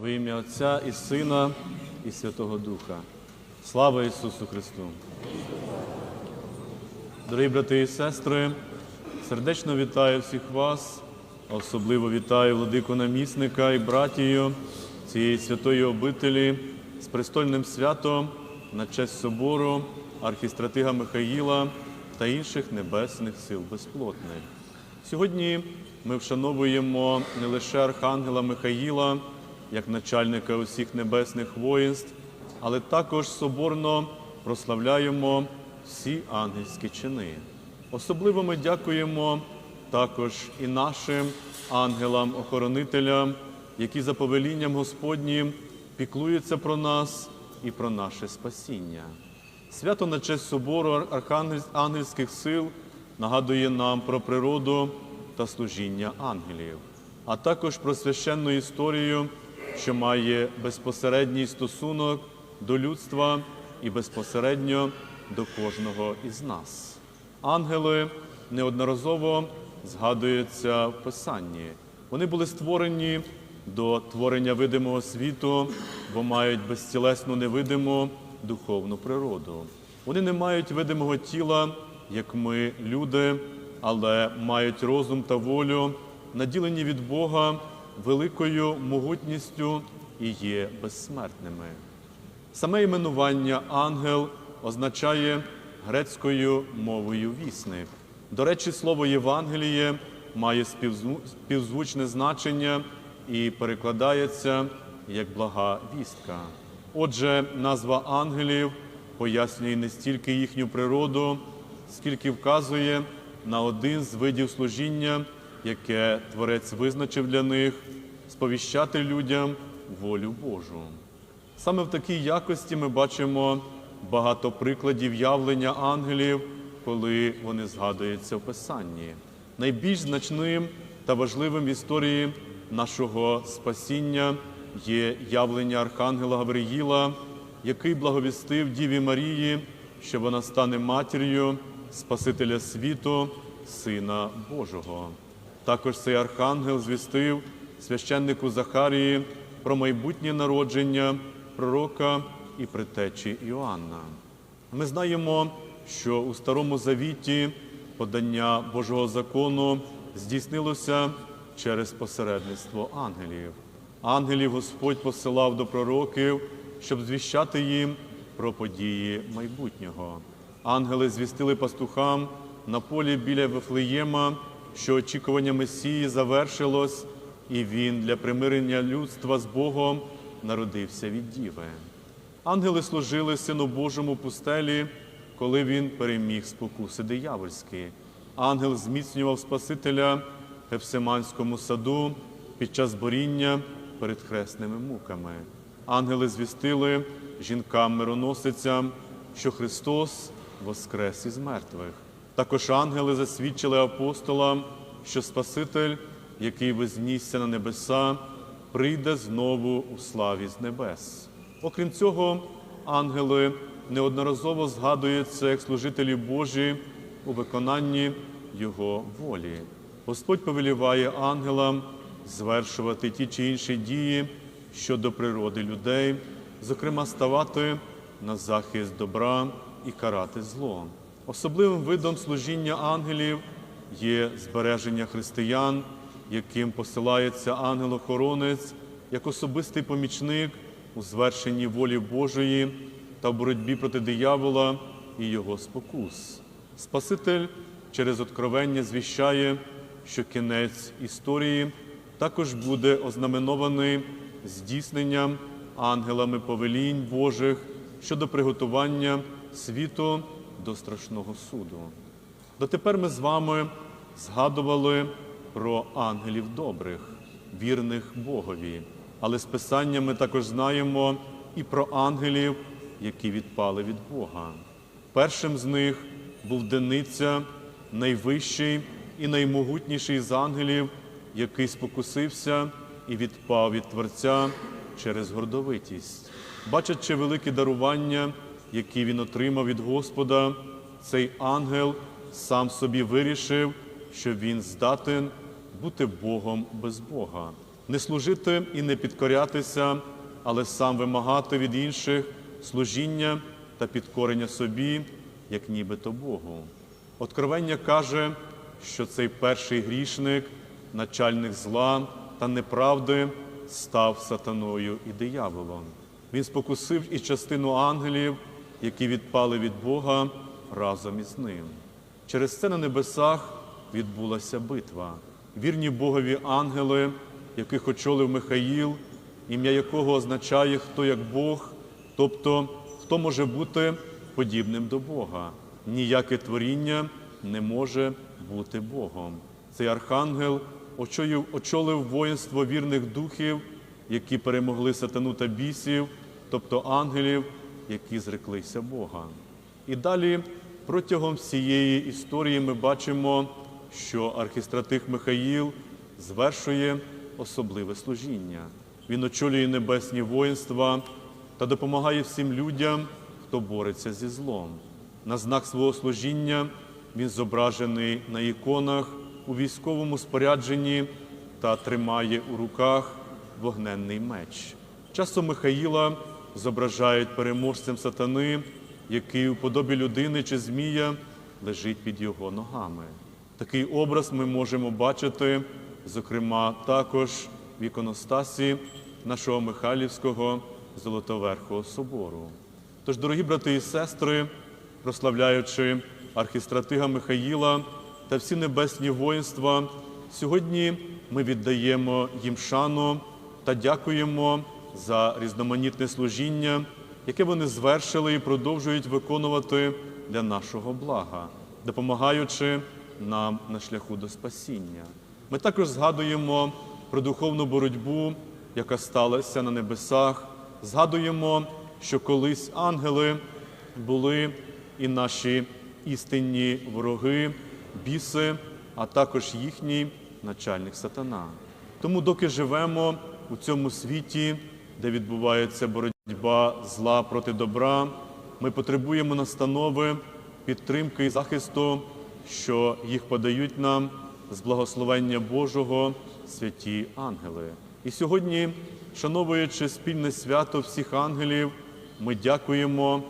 Во ім'я Отця і Сина, і Святого Духа. Слава Ісусу Христу! Дорогі брати і сестри, сердечно вітаю всіх вас, особливо вітаю владику намісника і братію цієї святої обителі з престольним святом на честь собору архістратига Михаїла та інших небесних сил безплотних. Сьогодні ми вшановуємо не лише архангела Михаїла, як начальника усіх небесних воїнств, але також соборно прославляємо всі ангельські чини. Особливо ми дякуємо також і нашим ангелам-охоронителям, які за повелінням Господнім піклуються про нас і про наше спасіння. Свято на честь собору ангельських сил нагадує нам про природу та служіння ангелів, а також про священну історію, що має безпосередній стосунок до людства і безпосередньо до кожного із нас. Ангели неодноразово згадуються в Писанні. Вони були створені до творення видимого світу, бо мають безцілесну невидиму духовну природу. Вони не мають видимого тіла, як ми, люди, але мають розум та волю, наділені від Бога великою могутністю і є безсмертними. Саме іменування ангел означає грецькою мовою вісник. До речі, слово Євангеліє має співзвучне значення і перекладається як блага вістка. Отже, назва ангелів пояснює не стільки їхню природу, скільки вказує на один з видів служіння, яке Творець визначив для них сповіщати людям волю Божу. Саме в такій якості ми бачимо багато прикладів явлення ангелів, коли вони згадуються в Писанні. Найбільш значним та важливим в історії нашого спасіння є явлення Архангела Гавриїла, який благовістив Діві Марії, що вона стане матір'ю Спасителя світу, Сина Божого. Також цей архангел звістив священнику Захарії про майбутнє народження пророка і притечі Іоанна. Ми знаємо, що у Старому Завіті подання Божого закону здійснилося через посередництво ангелів. Ангелів Господь посилав до пророків, щоб звіщати їм про події майбутнього. Ангели звістили пастухам на полі біля Вифлеєма, що очікування Месії завершилось, і він для примирення людства з Богом народився від Діви. Ангели служили Сину Божому пустелі, коли він переміг спокуси диявольські. Ангел зміцнював Спасителя в Гефсиманському саду під час боріння перед хресними муками. Ангели звістили жінкам-мироносицям, що Христос воскрес із мертвих. Також ангели засвідчили апостолам, що Спаситель, який вознісся на небеса, прийде знову у славі з небес. Окрім цього, ангели неодноразово згадуються як служителі Божі у виконанні Його волі. Господь повеліває ангелам звершувати ті чи інші дії щодо природи людей, зокрема ставати на захист добра і карати зло. Особливим видом служіння ангелів є збереження християн, яким посилається ангел-охоронець як особистий помічник у звершенні волі Божої та в боротьбі проти диявола і його спокус. Спаситель через откровення звіщає, що кінець історії також буде ознаменований здійсненням ангелами повелінь Божих щодо приготування світу до страшного суду. Дотепер ми з вами згадували про ангелів добрих, вірних Богові. Але з Писання ми також знаємо і про ангелів, які відпали від Бога. Першим з них був Дениця, найвищий і наймогутніший з ангелів, який спокусився і відпав від Творця через гордовитість. Бачачи великі дарування, які він отримав від Господа, цей ангел сам собі вирішив, що він здатен бути Богом без Бога. не служити і не підкорятися, але сам вимагати від інших служіння та підкорення собі, як нібито Богу. Откровення каже, що цей перший грішник, начальник зла та неправди, став сатаною і дияволом. Він спокусив і частину ангелів, які відпали від Бога разом із ним. Через це на небесах відбулася битва. Вірні Богові ангели, яких очолив Михаїл, ім'я якого означає хто як Бог, тобто хто може бути подібним до Бога. Ніяке творіння не може бути Богом. Цей архангел очолив, воїнство вірних духів, які перемогли сатану та бісів, тобто ангелів, які зреклися Бога. І далі протягом всієї історії ми бачимо, що архістратих Михаїл звершує особливе служіння. Він очолює небесні воїнства та допомагає всім людям, хто бореться зі злом. На знак свого служіння він зображений на іконах у військовому спорядженні та тримає у руках вогненний меч. Часом Михаїла зображають переможцем сатани, який у подобі людини чи змія лежить під його ногами. Такий образ ми можемо бачити, зокрема, також в іконостасі нашого Михайлівського Золотоверхого собору. Тож, дорогі брати і сестри, прославляючи архістратига Михаїла та всі небесні воїнства, сьогодні ми віддаємо їм шану та дякуємо за різноманітне служіння, яке вони звершили і продовжують виконувати для нашого блага, допомагаючи нам на шляху до спасіння. Ми також згадуємо про духовну боротьбу, яка сталася на небесах. Згадуємо, що колись ангели були і наші істинні вороги, біси, а також їхній начальник сатана. Тому, доки живемо у цьому світі, де відбувається боротьба зла проти добра, ми потребуємо настанови, підтримки і захисту, що їх подають нам з благословення Божого святі ангели. І сьогодні, шановуючи спільне свято всіх ангелів, ми дякуємо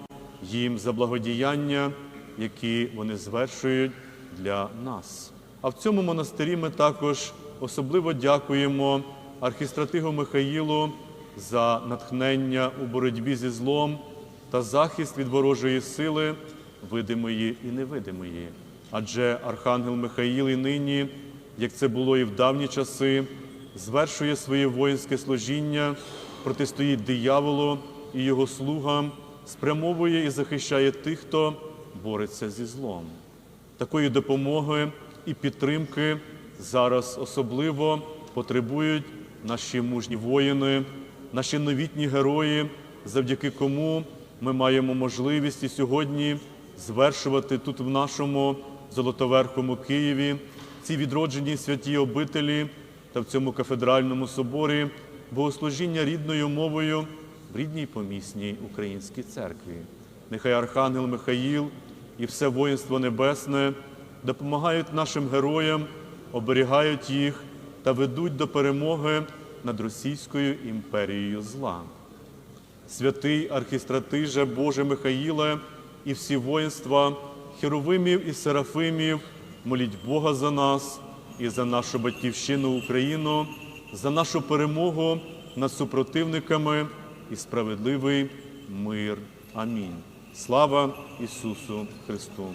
їм за благодіяння, які вони звершують для нас. А в цьому монастирі ми також особливо дякуємо архістратигу Михаїлу за натхнення у боротьбі зі злом та захист від ворожої сили, видимої і невидимої. Адже Архангел Михаїл і нині, як це було і в давні часи, звершує своє воїнське служіння, протистоїть дияволу і його слугам, спрямовує і захищає тих, хто бореться зі злом. Такої допомоги і підтримки зараз особливо потребують наші мужні воїни, наші новітні герої, завдяки кому ми маємо можливість і сьогодні звершувати тут в нашому Золотоверхому Києві ці відроджені святі обителі та в цьому кафедральному соборі богослужіння рідною мовою в рідній помісній українській церкві. Нехай Архангел Михаїл і все воїнство небесне допомагають нашим героям, оберігають їх та ведуть до перемоги над Російською імперією зла. Святий архістратиже Боже Михаїле і всі воїнства, херовимів і серафимів, моліть Бога за нас і за нашу батьківщину Україну, за нашу перемогу над супротивниками і справедливий мир. Амінь. Слава Ісусу Христу!